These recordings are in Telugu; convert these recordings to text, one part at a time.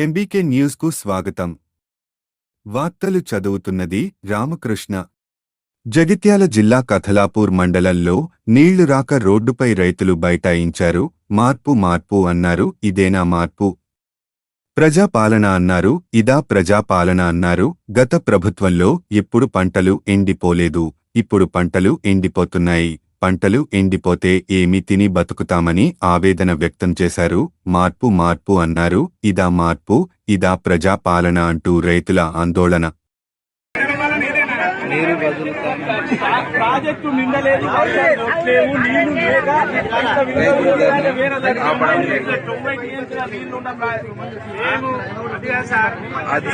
ఎంబీకే న్యూస్కు స్వాగతం. వార్తలు చదువుతున్నది రామకృష్ణ. జగిత్యాల జిల్లా కథలాపూర్ మండలంలో నీళ్ళు రాక రోడ్డుపై రైతులు బైఠాయించారు. మార్పు మార్పు అన్నారు. ఇదేనా మార్పు? ప్రజాపాలన అన్నారు. ఇదా ప్రజాపాలన అన్నారు. గత ప్రభుత్వంలో ఎప్పుడు పంటలు ఎండిపోలేదు. ఇప్పుడు పంటలు ఎండిపోతున్నాయి. పంటలు ఎండిపోతే ఏమి తిని బతుకుతామని ఆవేదన వ్యక్తం చేశారు. మార్పు మార్పు అన్నారు. ఇదా మార్పు ఇదా ప్రజాపాలన అంటూ రైతుల ఆందోళన. నీరు ప్రాజెక్టు నిండలేదు. నీళ్ళు లేక అది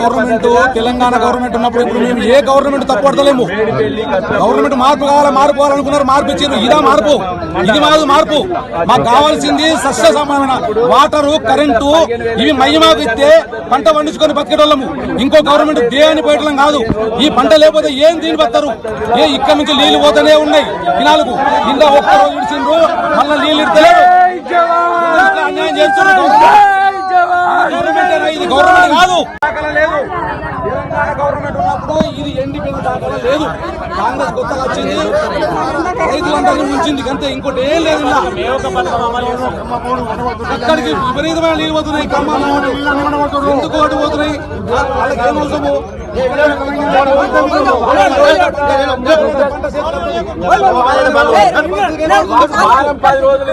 గవర్నమెంట్ తెలంగాణ గవర్నమెంట్ ఉన్నప్పుడు ఇప్పుడు మేము ఏ గవర్నమెంట్ తప్పడతలేము గవర్నమెంట్ మార్పు కావాలి మార్పు కావాలనుకున్నారు మార్పు ఇచ్చారు. ఇదా మార్పు. ఇది మాది మార్పు. మాకు కావాల్సింది సస్య సమానమైన వాటరు కరెంటు ఇవి మహిమాకు ఇస్తే పంట పండించుకొని బతికేటోళ్ళము. ఇంకో గవర్నమెంట్ దే అని పోయటం కాదు. ఈ పంట లేకపోతే ఏం దీని బతారు ఏ ఇక్కడ నుంచి నీళ్ళు పోతూనే ఉన్నాయి. దినాలకు కింద ఒక్క రోజు ఇడిచిండ్రు మళ్ళీ నీళ్ళు ఇడతలేరు ఇట్లా అన్యాయం చేస్తున్నారు గవర్నమెంట్ అయినా ఇది గవర్నమెంట్ కాదు దాఖలా లేదు. తెలంగాణ గవర్నమెంట్ ఉన్నప్పుడు ఇది ఎండిపోయిన దాఖలా లేదు? కాంగ్రెస్ కొత్తగా వచ్చింది. రైతులందరినీ ఉంచింది. అంతే ఇంకోటి ఏం లేదు. ఇక్కడికి విపరీతమైన నీళ్ళు పోతున్నాయి. ఖమ్మాలు ఎందుకు ఓటు పోతున్నాయి? వాళ్ళకి ఏం అవసరము పది రోజులు